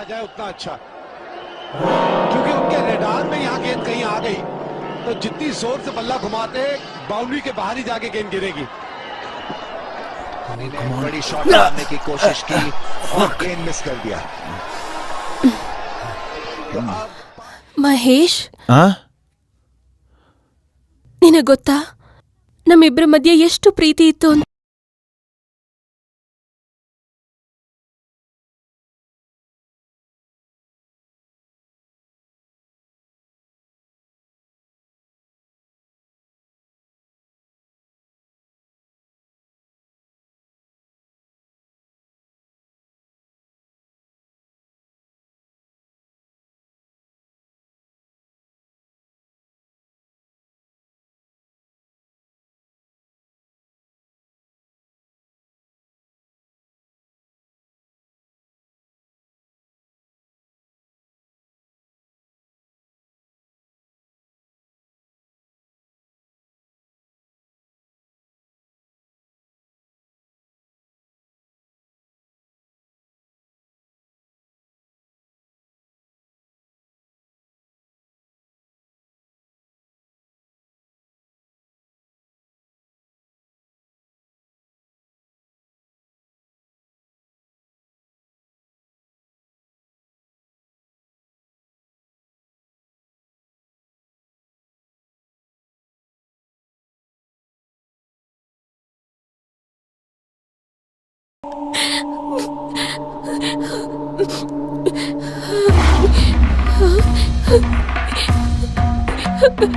दूर गेंद रखा जाए उतना अच्छा क्योंकि उनके रेडार में यहाँ गेंद कहीं आ गई तो जितनी जोर से बल्ला घुमाते बाउंड्री के बाहर ही जाके गेंद गिरेगी बड़ी शॉट मारने की कोशिश की और गेंद मिस कर दिया ಮಹೇಶ್ ಆ ನಿನಗ್ ಗೊತ್ತಾ ನಮ್ಮಿಬ್ಬರ ಮಧ್ಯೆ ಎಷ್ಟು ಪ್ರೀತಿ ಇತ್ತು ಅಂತ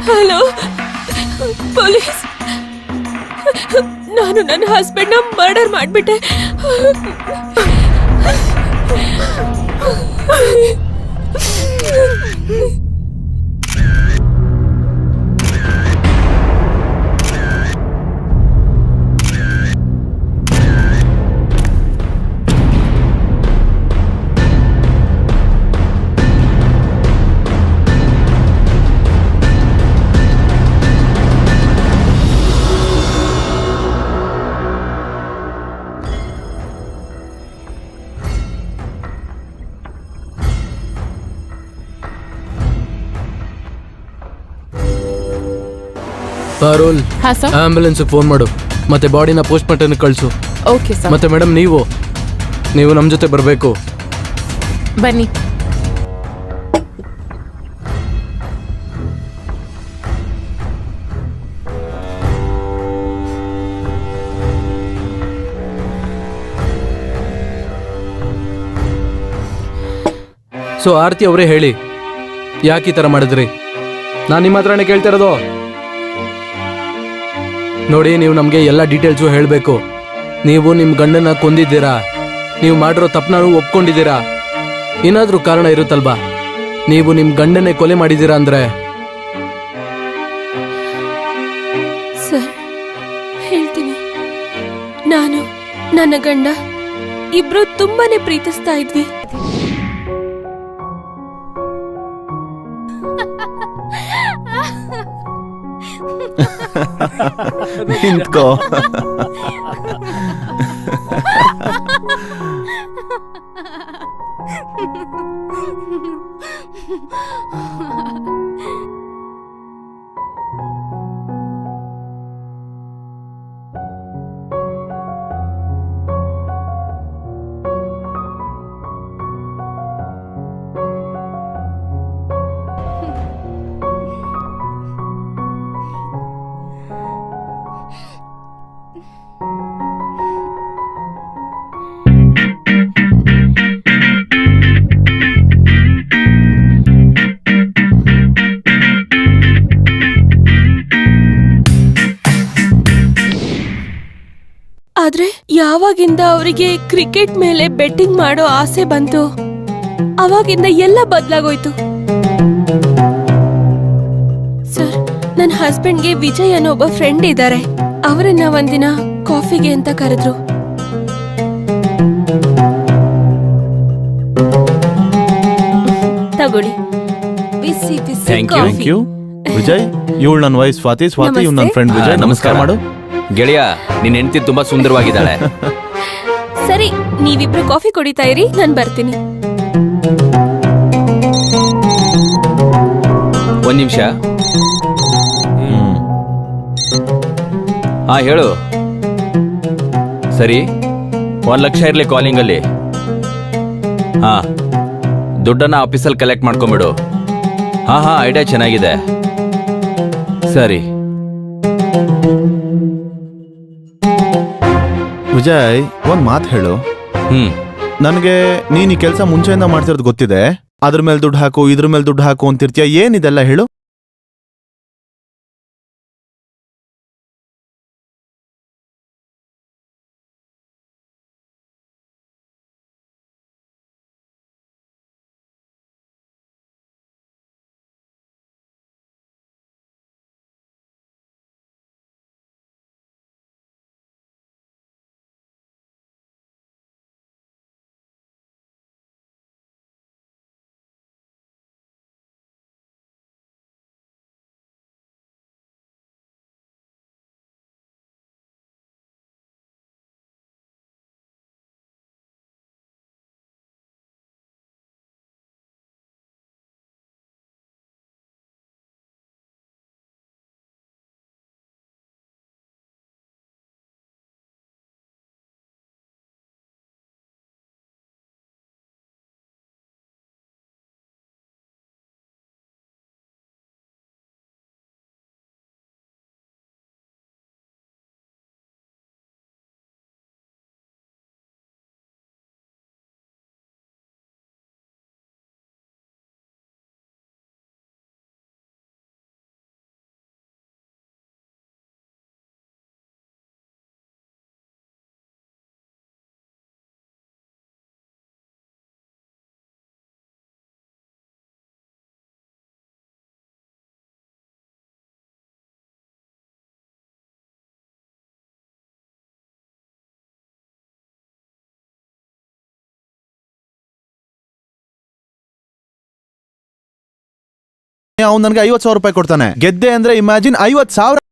ಹಲೋ ಪೊಲೀಸ್ ನಾನು ನನ್ನ ಹಸ್ಬೆಂಡ್ನ ಮರ್ಡರ್ ಮಾಡಿಬಿಟ್ಟೆ. ಪಾರೋಲ್ ಹಾ ಸರ್ ಆಂಬ್ಯುಲೆನ್ಸ್ ಫೋನ್ ಮಾಡು. ಮತ್ತೆ ಬಾಡಿನ ಪೋಸ್ಟ್ ಮಾರ್ಟಮ್ ಕಳಿಸು. ಓಕೆ ಸರ್ ಮತ್ತೆ ಮೇಡಮ್ ನೀವು. ನೀವು ನಮ್ಮ ಜೊತೆ ಬರಬೇಕು. ಬನ್ನಿ. ಸೊ ಆರತಿ ಅವರೇ ಹೇಳಿ. ಯಾಕೆ ಈ ಥರ ಮಾಡಿದ್ರಿ? ನಾನು ನಿಮ್ಮ ಹತ್ರನೇ ಕೇಳ್ತಾ ಇರೋದು ನೋಡಿ ನೀವು ನಮಗೆ ಎಲ್ಲ ಡೀಟೇಲ್ಸು ಹೇಳಬೇಕು. ನೀವು ನಿಮ್ಮ ಗಂಡನ ಕೊಂದಿದ್ದೀರಾ? ನೀವು ಮಾಡಿರೋ ತಪ್ಪನ್ನ ಒಪ್ಕೊಂಡಿದ್ದೀರಾ? ಏನಾದರೂ ಕಾರಣ ಇರುತ್ತಲ್ವಾ? ನೀವು ನಿಮ್ಮ ಗಂಡನೇ ಕೊಲೆ ಮಾಡಿದ್ದೀರಾ ಅಂದರೆ? ಸರ್, ಹೇಳ್ತೀನಿ. ನಾನು, ನನ್ನ ಗಂಡ, ಇಬ್ರು ತುಂಬಾನೇ ಪ್ರೀತಿಸ್ತಾ ಇದ್ವಿ. ನಿಂತ್ಕೋ ಆದ್ರೆ ಯಾವಾಗಿಂದ ಅವರಿಗೆ ಕ್ರಿಕೆಟ್ ಮೇಲೆ ಬೆಟ್ಟಿಂಗ್ ಮಾಡೋ ಆಸೆ ಬಂತು? ಅವಾಗಿಂದ ಎಲ್ಲ ಬದಲಾಗೋಯ್ತು. ಸರ್ ನನ್ನ ಹಸ್ಬೆಂಡ್ಗೆ ವಿಜಯ್ ಅನ್ನೋ ಒಬ್ಬ ಫ್ರೆಂಡ್ ಇದ್ದಾರೆ. ಅವರನ್ನ ಒಂದಿನ ಕಾಫಿಗೆ ಅಂತ ಕರೆದ್ರು. ತಗೊಳ್ಳಿ. ಬಿಸಿ ಬಿಸಿ ಥ್ಯಾಂಕ್ ಕಾಫಿ ಯು ವಿಜಯ್ ಇವಳು ನನ್ನ ವಾಯ್ಸ್ ಸ್ವಾತಿ. ಸ್ವಾತಿ ಇವ್ ನನ್ನ ಫ್ರೆಂಡ್ ವಿಜಯ್. ನಮಸ್ಕಾರ. ಮಾಡು. ಗೆಳೆಯ ನಿನ್ ಹೆಂಡತಿ ತುಂಬಾ ಸುಂದರವಾಗಿದ್ದಾಳೆ. ಸರಿ ನೀವಿಬ್ರು ಕಾಫಿ ಕುಡಿತಾ ಇರಿ ನಾನು ಬರ್ತೀನಿ. ಒಂದ್ ನಿಮಿಷ. ಹಾ ಹೇಳು. ಸರಿ ಒಂದ್ ಲಕ್ಷ ಇರ್ಲಿ ಕಾಲಿಂಗ್ ಅಲ್ಲಿ ಹಾ ದುಡ್ಡನ್ನ ಆಫೀಸಲ್ಲಿ ಕಲೆಕ್ಟ್ ಮಾಡ್ಕೊಂಬಿಡು. ಹಾ ಹಾ ಐಡಿಯಾ ಚೆನ್ನಾಗಿದೆ. ಸರಿ. ವಿಜಯ್ ಒಂದ್ ಮಾತು ಹೇಳು. ಹ್ಮ್. ನನಗೆ ನೀನ್ ಈ ಕೆಲಸ ಮುಂಚೆಯಿಂದ ಮಾಡ್ತಿರೋದು ಗೊತ್ತಿದೆ. ಅದ್ರ ಮೇಲೆ ದುಡ್ಡು ಹಾಕು ಇದ್ರ ಮೇಲೆ ದುಡ್ಡು ಹಾಕು ಅಂತಿರ್ತೀಯ? ಏನಿದೆಲ್ಲ ಹೇಳು. ಅವ್ನು ನನಗೆ ಐವತ್ತು ಸಾವಿರ ರೂಪಾಯಿ ಕೊಡ್ತಾನೆ. ಗೆದ್ದೆ ಅಂದ್ರೆ ಇಮ್ಯಾಜಿನ್ ಐವತ್ತು ಸಾವಿರ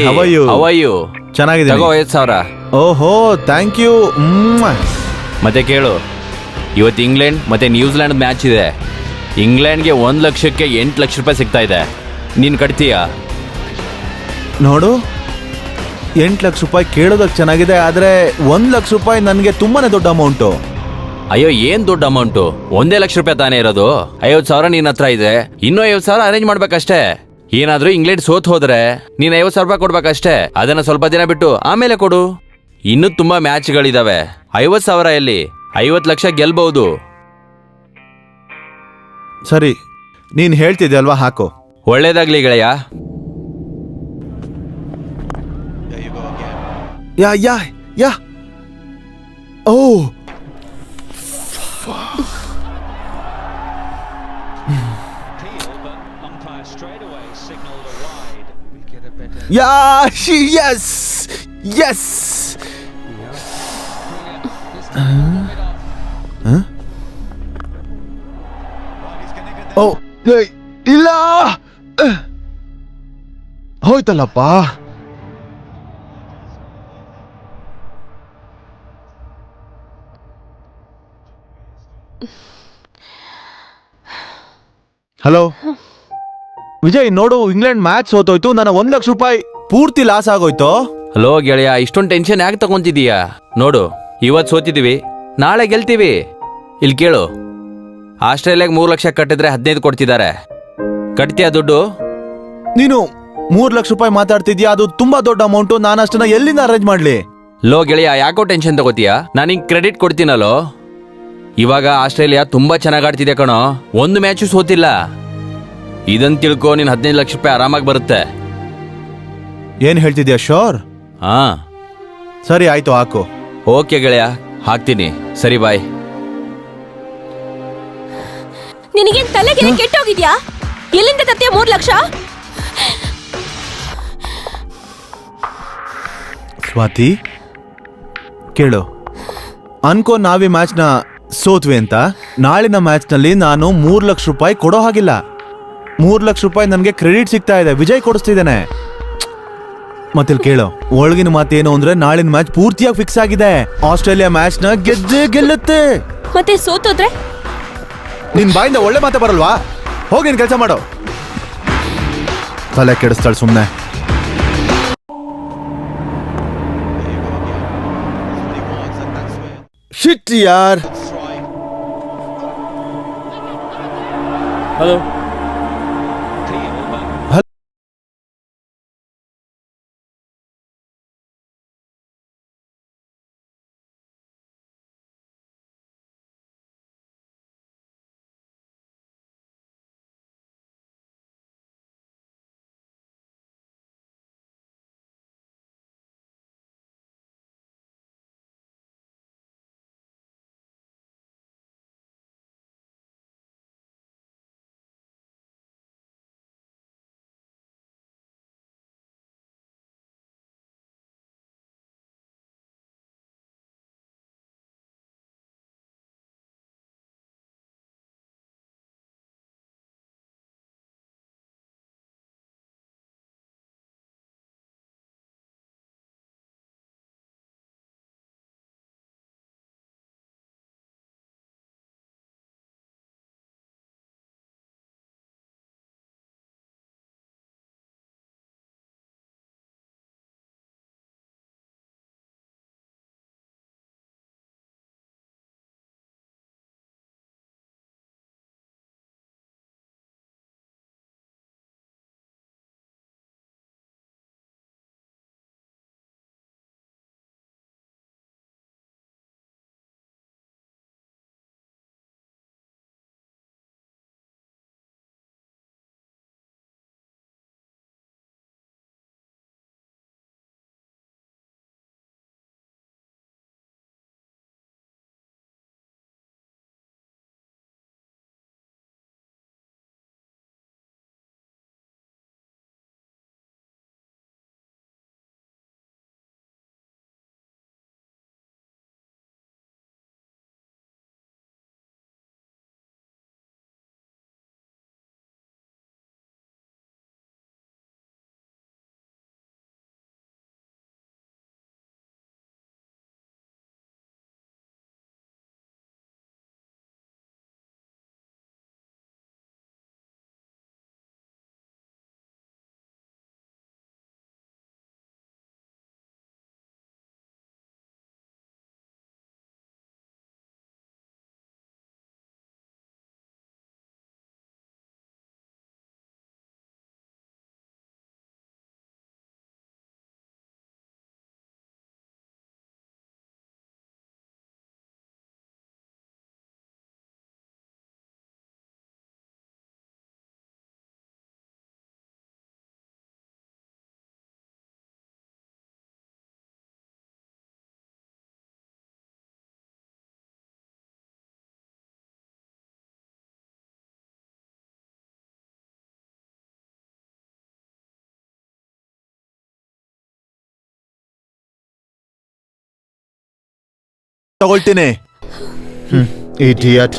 How are you? ಅವಯ್ಯು ಚೆನ್ನಾಗಿದೆ ತಗೋ ಐದು ಸಾವಿರ. ಓಹೋ ಥ್ಯಾಂಕ್ ಯು ಮತ್ತೆ ಕೇಳು. ಇವತ್ತು ಇಂಗ್ಲೆಂಡ್ ಮತ್ತೆ ನ್ಯೂಜಿಲೆಂಡ್ ಮ್ಯಾಚ್ ಇದೆ. ಇಂಗ್ಲೆಂಡ್ಗೆ ಒಂದು ಲಕ್ಷಕ್ಕೆ ಎಂಟು ಲಕ್ಷ ರೂಪಾಯಿ ಸಿಗ್ತಾ ಇದೆ. ನೀನು ಕಟ್ತೀಯಾ? ನೋಡು ಎಂಟು ಲಕ್ಷ ರೂಪಾಯಿ ಕೇಳೋದಕ್ಕೆ ಚೆನ್ನಾಗಿದೆ ಆದರೆ ಒಂದು ಲಕ್ಷ ರೂಪಾಯಿ ನನಗೆ ತುಂಬಾನೇ ದೊಡ್ಡ ಅಮೌಂಟು ಅಯ್ಯೋ ಏನು ದೊಡ್ಡ ಅಮೌಂಟು ಒಂದೇ ಲಕ್ಷ ರೂಪಾಯಿ ತಾನೇ ಇರೋದು. ಐವತ್ತು ಸಾವಿರ ನಿನ್ನ ಹತ್ರ ಇದೆ. ಇನ್ನೂ ಐವತ್ತು ಸಾವಿರ ಅರೇಂಜ್ ಮಾಡ್ಬೇಕಷ್ಟೇ. ಏನಾದ್ರೂ ಇಂಗ್ಲೆಂಡ್ ಸೋತ್ ಹೋದ್ರೆ ನೀನ್ ಐವತ್ ಸಾವಿರ ರೂಪಾಯಿ ಕೊಡ್ಬೇಕಷ್ಟೇ. ಅದನ್ನ ಸ್ವಲ್ಪ ದಿನ ಬಿಟ್ಟು ಆಮೇಲೆ ಕೊಡು. ಇನ್ನು ತುಂಬಾ ಮ್ಯಾಚ್ಗಳಿದಾವೆ. ಐವತ್ ಸಾವಿರ ಎಲ್ಲಿ? ಐವತ್ ಲಕ್ಷ ಗೆಲ್ಬಹುದು. ಸರಿ ನೀನ್ ಹೇಳ್ತಿದ್ದೆ ಅಲ್ವಾ ಹಾಕು. ಒಳ್ಳೇದಾಗ್ಲಿ ಗೆಳೆಯ. ಯಾ ಯಾ ಯಾ. ಓ. Yeah, she Yeah, yes! Yes! Huh? Oh, ei, illa! Uh. talapa. Hello? Vijay ನೋಡು ಇಂಗ್ಲೆಂಡ್ ಮ್ಯಾಚ್ ಸೋತೋಯ್ತು. ನನ್ನ ಒಂದ್ ಲಕ್ಷ ರೂಪಾಯಿ ಪೂರ್ತಿ ಲಾಸ್ ಆಗೋಯ್ತು? ಹಲೋ ಗೆಳೆಯ ಇಷ್ಟೊಂದು ಟೆನ್ಷನ್ ಯಾಕೆ ತಗೊಂತಿದೀಯಾ? ನೋಡು ಇವತ್ತು ಸೋತಿದೀವಿ. ನಾಳೆ ಗೆಲ್ತೀವಿ. ಇಲ್ಲಿ ಕೇಳು. ಆಸ್ಟ್ರೇಲಿಯಾಗೆ ಮೂರು ಲಕ್ಷ ಕಟ್ಟಿದ್ರೆ ಹದಿನೈದು ಕೊಡ್ತಿದ್ದಾರೆ. ಕಟ್ತೀಯ ದುಡ್ಡು? ನೀನು ಮೂರ್ ಲಕ್ಷ ರೂಪಾಯಿ ಮಾತಾಡ್ತಿದ್ಯಾ? ಅದು ತುಂಬಾ ದೊಡ್ಡ ಅಮೌಂಟ್ ನಾನು ಅಷ್ಟನ್ನ ಎಲ್ಲಿಂದ ಅರೇಂಜ್ ಮಾಡ್ಲಿ? ಲೋ ಗೆಳೆಯ ಯಾಕೋ ಟೆನ್ಷನ್ ತಗೋತೀಯಾ? ನಾನು ಹಿಂಗೆ ಕ್ರೆಡಿಟ್ ಕೊಡ್ತೀನಲ್ಲೋ? ಇವಾಗ ಆಸ್ಟ್ರೇಲಿಯಾ ತುಂಬಾ ಚೆನ್ನಾಗಿ ಆಡ್ತಿದೆ ಕಣೋ. ಒಂದು ಮ್ಯಾಚು ಸೋತಿಲ್ಲ. ಇದನ್ ತಿಳ್ಕೊ ನೀನ್ ಹದಿನೈದು ಲಕ್ಷ ರೂಪಾಯಿ ಆರಾಮಾಗಿ ಬರುತ್ತೆ. ಏನ್ ಹೇಳ್ತಿದ್ಯಾ ಶೋರ್? ಹಾ. ಸರಿ ಆಯ್ತು ಹಾಕು. ಓಕೆ ಗೆಳೆಯ ಹಾಕ್ತೀನಿ. ಸರಿ ಬಾಯ್. ನಿನಗೇನ್ ತಲೆಗೆ ಕೆಟ್ಟೋಗಿದ್ಯಾ? ಎಲ್ಲಿಂದ ತತ್ತೆ ಮೂರ್ ಲಕ್ಷ? ಸ್ವಾತಿ ಕೇಳು. ಅನ್ಕೋ ನಾವೇ ಮ್ಯಾಚ್ನ ಸೋತ್ವಿ ಅಂತ. ನಾಳಿನ ಮ್ಯಾಚ್ನಲ್ಲಿ ನಾನು ಮೂರು ಲಕ್ಷ ರೂಪಾಯಿ ಕೊಡೋ ಹಾಗಿಲ್ಲ. ಮೂರು ಲಕ್ಷ ರೂಪಾಯಿ ನನಗೆ ಕ್ರೆಡಿಟ್ ಸಿಗ್ತಾ ಇದೆ. ವಿಜಯ್ ಕೊಡಿಸ್ತಿದ್ದೇನೆ. ಮತ್ತೆ ಕೇಳು ಒಳಗಿನ ಮಾತೇನು ಅಂದ್ರೆ ನಾಳಿನ ಮ್ಯಾಚ್ ಪೂರ್ತಿಯಾಗಿ ಫಿಕ್ಸ್ ಆಗಿದೆ. ಆಸ್ಟ್ರೇಲಿಯಾ ಮ್ಯಾಚ್ನ ಗೆದ್ದು ಗೆಲ್ಲುತ್ತೆ. ಮತ್ತೆ ಸೋತೋದ್ರೆ ನಿನ್ ಬಾಯಿಂದ ಒಳ್ಳೆ ಮಾತೆ ಬರಲ್ವಾ? ಹೋಗಿ ನೀನ್ ಕೆಲಸ ಮಾಡು. ತಲೆ ಕೆಡಿಸ್ತಾಳೆ ಸುಮ್ಮನೆ ಶಿಟ್ ಯಾರ್? ಹಲೋ ತಗೊಳ್ತೀನಿ. ಇಡಿಯಟ್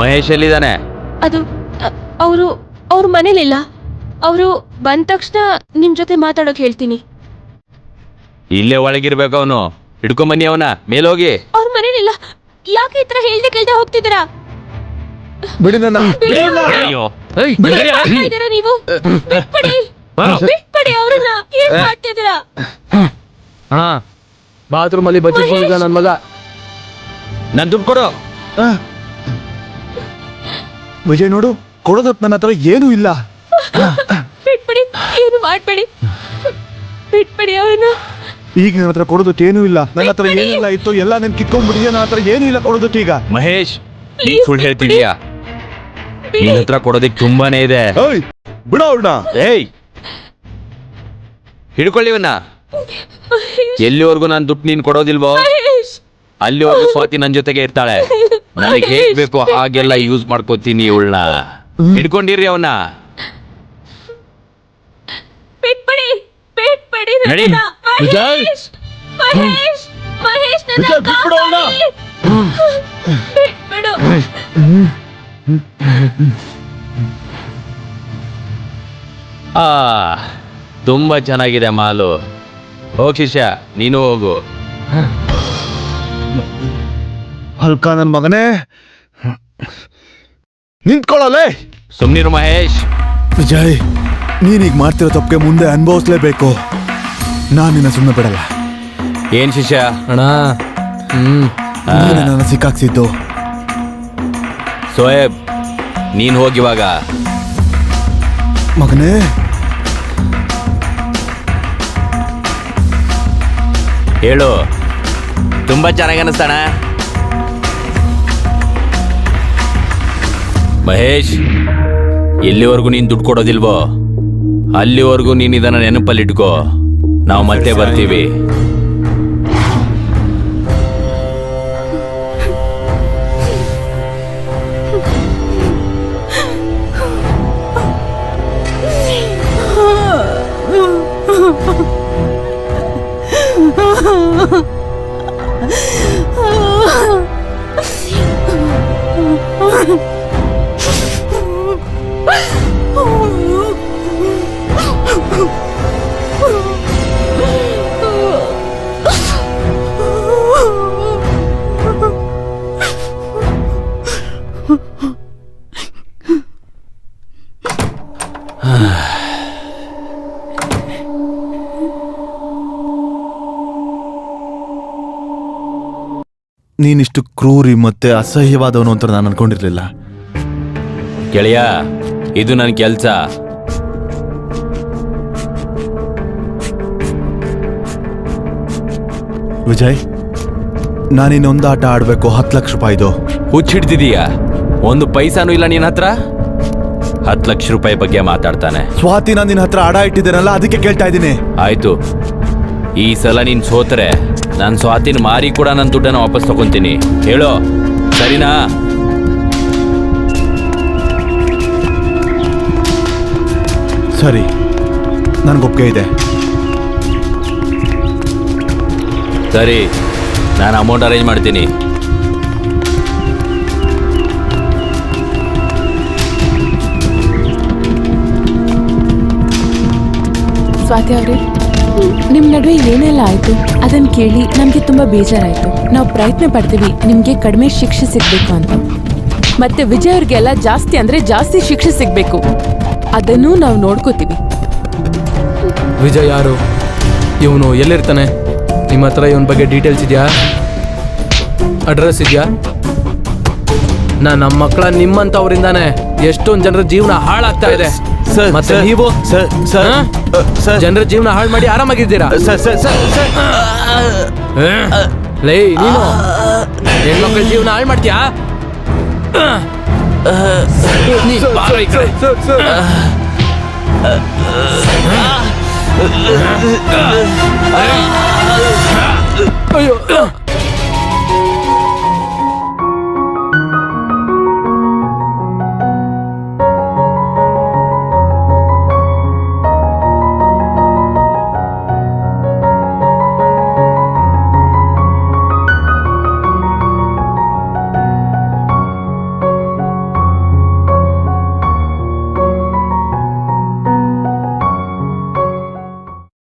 ಮಹೇಶ್ ಎಲ್ಲಿದ್ದಾನೆ? ಅದು ಅವರು ಅವ್ರ ಮನೇಲಿಲ್ಲ. ಅವರು ಬಂದ ತಕ್ಷಣ ನಿಮ್ ಜೊತೆ ಮಾತಾಡೋಕ್ ಹೇಳ್ತೀನಿ. ಇಲ್ಲೇ ಒಳಗಿರ್ಬೇಕು ಅವನು. ಹಿಡ್ಕೊಂಬನ್ನಿ ಅವನ. ಮೇಲೋಗಿ. ಅವ್ರ ಮನೇಲಿಲ್ಲ. ಯಾಕೆ ಈ ತರ ಹೇಳ್ದೆ ಕೇಳ್ದೆ ಹೋಗ್ತಿದ್ದೀರಾ? ಬಿಡಿ ನನ್ನ. ಅಯ್ಯೋ. ಏನ್ ಮಾಡ್ತಾ ಇದ್ದೀರಾ ನೀವು? ಬಿಟ್ಬಿಡಿ. ಬಿಟ್ಬಿಡಿ ಅವ್ರನ್ನ. ಏನ್ ಮಾಡ್ತಿದ್ದೀರಾ? ಅಣ್ಣ ಬಾತ್ರೂಮ್ ಅಲ್ಲಿ ಬಚ್ಚಿಟ್ಕೊಂಡಿದ್ದ ನನ್ ಮಗ. ನನ್ ದುಡ್ಡು ಕೊಡು. ವಿಜಯ್ ನೋಡು ಕೊಡೋದತ್ ನನ್ನ ಹತ್ರ ಏನೂ ಇಲ್ಲ. ಬಿಟ್ಬಿಡಿ ಏನು ಮಾಡ್ಬೇಡಿ. ಬಿಟ್ಬಿಡಿ ಈಗ ನನ್ನ ಹತ್ರ ಕೊಡೋದಕ್ಕೆ ಏನು ಇಲ್ಲ. ನನ್ನ ಹತ್ರ ಏನಿಲ್ಲ ಇತ್ತು ಎಲ್ಲ ನನ್ ಕಿತ್ಕೊಂಡ್ಬಿಟ್ಟಿದ್ಯಾ? ನನ್ನ ಹತ್ರ ಏನೂ ಇಲ್ಲ ಕೊಡೋದಕ್ಕೆ ಈಗ. ಮಹೇಶ್ ನೀ ಸುಳ್ಳು ಹೇಳ್ತಿದ್ಯಾ? ನಿನ್ನ ಹತ್ರ ಕೊಡೋದಕ್ಕೆ ತುಂಬಾನೇ ಇದೆ. ಏಯ್ ಬಿಡ ಅವ್ರನ್ನ. ಏಯ್ ಹಿಡ್ಕೊಳ್ಳಿವನ್ನ ಎಲ್ಲಿವರೆಗೂ ನಾನು ದುಡ್ಡು ನೀನ್ ಕೊಡೋದಿಲ್ವೋ? ಅಲ್ಲಿವರೆಗೂ ಸ್ವಾತಿ ನನ್ನ ಜೊತೆಗೆ ಇರ್ತಾಳೆ. ನನಗೆ ಹೇಗ್ ಬೇಕು ಹಾಗೆಲ್ಲ ಯೂಸ್ ಮಾಡ್ಕೋತೀನಿ ಇವಳನ್ನ. ಹಿಡ್ಕೊಂಡಿರಿ ಅವನ್ನ. ಬಿಟ್ಬಿಡಿ ಬಿಟ್ಬಿಡಿ ನಡಿ. ನನ್ನನ್ನ. ಮಹೇಶ್ ಮಹೇಶ್ ಮಹೇಶ್ ನನ್ನ ವಿಜಯ್, ಬಿಟ್ಬಿಡು ಅವ್ನ. ಬಿಟ್ಬಿಡು ಆ ತುಂಬಾ ಚೆನ್ನಾಗಿದೆ ಮಾಲು. ಹೋಗ್ ಶಿಷ್ಯ ನೀನು ಹೋಗು. ಹಲ್ಕ ನನ್ನ ಮಗನೇ ನಿಂತ್ಕೊಳ್ಳಲೇ ಸುಮ್ನಿರು ಮಹೇಶ್. ವಿಜಯ್ ನೀನೀಗ ಮಾಡ್ತಿರೋ ತಪ್ಪಿಗೆ ಮುಂದೆ ಅನುಭವಿಸ್ಲೇಬೇಕು. ನಾನು ನಿನ್ನ ಸುಮ್ಮನೆ ಬಿಡಲ್ಲ. ಏನ್ ಶಿಷ್ಯ? ಅಣ್ಣ ಹ್ಮ್. ನೀನೇ ನನ್ನ ಸಿಕ್ಕಾಕ್ಸಿದ್ದು. ಸೋಯೇಬ್ ನೀನ್ ಹೋಗಿವಾಗ. ಮಗನೇ. ಹೇಳು. ತುಂಬಾ ಚೆನ್ನಾಗಿ ಅನಿಸ್ತಾಣ. ಮಹೇಶ್ ಎಲ್ಲಿವರೆಗೂ ನೀನ್ ದುಡ್ಡು ಕೊಡೋದಿಲ್ವೋ? ಅಲ್ಲಿವರೆಗೂ ನೀನ್ ಇದನ್ನ ನೆನಪಲ್ಲಿಟ್ಕೋ. ನಾವು ಮತ್ತೆ ಬರ್ತೀವಿ. ಕ್ರೂರಿ ಮತ್ತೆ ಅಸಹ್ಯವಾದವನು ಅಂತ ನಾನು ಅನ್ಕೊಂಡಿರ್ಲಿಲ್ಲ. ಗೆಳೆಯ ಇದು ನನ್ನ ಕೆಲ್ಸ. ವಿಜಯ್ ನಾನಿನ್ನೊಂದು ಆಟ ಆಡಬೇಕು ಹತ್ತು ಲಕ್ಷ ರೂಪಾಯಿದು ಹುಚ್ಚಿಡ್ತಿದೀಯಾ? ಒಂದು ಪೈಸಾನು ಇಲ್ಲ ನಿನ್ನ ಹತ್ರ? ಹತ್ತು ಲಕ್ಷ ರೂಪಾಯಿ ಬಗ್ಗೆ ಮಾತಾಡ್ತಾನೆ. ಸ್ವಾತಿ ನಾನು ನಿನ್ನ ಹತ್ರ ಆಡ ಇಟ್ಟಿದ್ದೇನಲ್ಲ ಅದಕ್ಕೆ ಕೇಳ್ತಾ ಇದ್ದೀನಿ. ಆಯ್ತು. ಈ ಸಲ ನೀನ್ ಸೋತರೆ ನಾನು ಸ್ವಾತಿನ ಮಾರಿ ಕೂಡ ನನ್ನ ದುಡ್ಡನ್ನ ವಾಪಸ್ ತಗೊಂತೀನಿ. ಹೇಳೋ. ಸರಿನಾ? ಸರಿ. ನನಗೊಪ್ಪಿಗೆ ಇದೆ. ಸರಿ. ನಾನು ಅಮೌಂಟ್ ಅರೇಂಜ್ ಮಾಡ್ತೀನಿ. ಸ್ವಾತಿ ಅವ್ರೆ ನಿಮ್ ನಡುವೆ ಏನೆಲ್ಲ ಆಯ್ತು? ಅದನ್ನ ಕೇಳಿ ನಮ್ಗೆ ತುಂಬಾ ಬೇಜಾರಾಯ್ತು. ನಾವು ಪ್ರಯತ್ನ ಪಡ್ತೀವಿ ನಿಮ್ಗೆ ಕಡಿಮೆ ಶಿಕ್ಷೆ ಸಿಗ್ಬೇಕು ಅಂತ. ಮತ್ತೆ ವಿಜಯ್ ಅವ್ರಿಗೆಲ್ಲ ಜಾಸ್ತಿ ಅಂದ್ರೆ ಜಾಸ್ತಿ ಶಿಕ್ಷೆ ಸಿಗ್ಬೇಕು. ಅದನ್ನು ನಾವು ನೋಡ್ಕೋತೀವಿ. ವಿಜಯ್ ಯಾರು? ಇವನು ಎಲ್ಲಿರ್ತಾನೆ? ನಿಮ್ಮ ಹತ್ರ ಇವನ ಬಗ್ಗೆ ಡೀಟೇಲ್ಸ್ ಇದೆಯಾ? ಅಡ್ರೆಸ್ ಇದೆಯಾ? ನಾ ನಮ್ಮ ಮಕ್ಕಳ ನಿಮ್ಮಂತವರಿಂದಾನೆ ಎಷ್ಟೊಂದು ಜನರ ಜೀವನ ಹಾಳಾಗ್ತಾ ಇದೆ. ಸರ್, ಮತ್ತೆ ನೀವು? Sir, sir? ಸರ್. ಜನರ ಜೀವನ ಹಾಳು ಮಾಡಿ ಆರಾಮಾಗಿದ್ದೀರಾ? Sir sir sir sir? ಲೇ ನೀನು? ಹೆಣ್ಮಕ್ಳ ಜೀವನ ಹಾಳು ಮಾಡ್ತೀಯಾ. ಅಯ್ಯೋ.